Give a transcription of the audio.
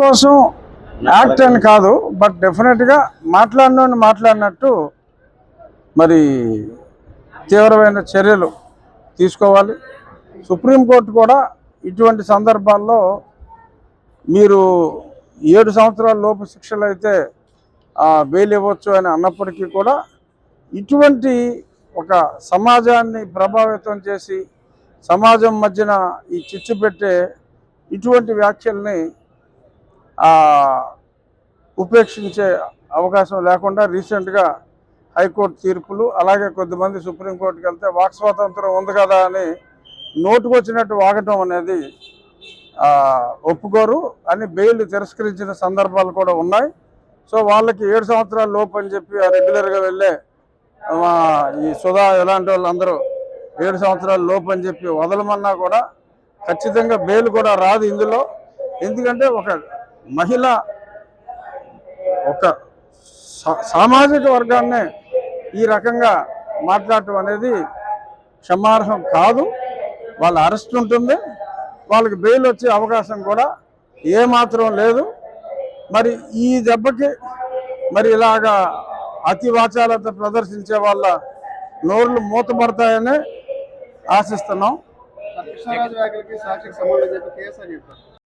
కోసం యాక్ట్ అని కాదు బట్ డెఫినెట్గా మాట్లాడినోని మాట్లాడినట్టు మరి తీవ్రమైన చర్యలు తీసుకోవాలి. సుప్రీంకోర్టు కూడా ఇటువంటి సందర్భాల్లో మీరు ఏడు సంవత్సరాల లోపు శిక్షలు అయితే బెయిల్ ఇవ్వచ్చు అని అన్నప్పటికీ కూడా ఇటువంటి ఒక సమాజాన్ని ప్రభావితం చేసి సమాజం మధ్యన ఈ చిచ్చు పెట్టే ఇటువంటి వ్యాఖ్యల్ని ఉపేక్షించే అవకాశం లేకుండా రీసెంట్గా హైకోర్టు తీర్పులు అలాగే కొద్దిమంది సుప్రీంకోర్టుకి వెళ్తే వాక్ స్వాతంత్రం ఉంది కదా అని నోటుకొచ్చినట్టు వాగటం అనేది ఒప్పుకోరు. అని బెయిల్ తిరస్కరించిన సందర్భాలు కూడా ఉన్నాయి. సో వాళ్ళకి ఏడు సంవత్సరాల లోపు అని చెప్పి ఆ రెగ్యులర్గా వెళ్ళే ఈ సుధా ఇలాంటి వాళ్ళందరూ ఏడు సంవత్సరాల లోపు అని చెప్పి వదలమన్నా కూడా ఖచ్చితంగా బెయిల్ కూడా రాదు ఇందులో. ఎందుకంటే ఒక మహిళ ఒక సా- సామాజిక వర్గాన్నే ఈ రకంగా మాట్లాడటం అనేది క్షమార్హం కాదు. వాళ్ళ అరెస్ట్ ఉంటుంది. వాళ్ళకి బెయిల్ వచ్చే అవకాశం కూడా ఏమాత్రం లేదు. మరి ఈ దెబ్బకి మరి ఇలాగా అతి వాచాలత ప్రదర్శించే వాళ్ళ నోర్లు మూతపడతాయని ఆశిస్తున్నాం.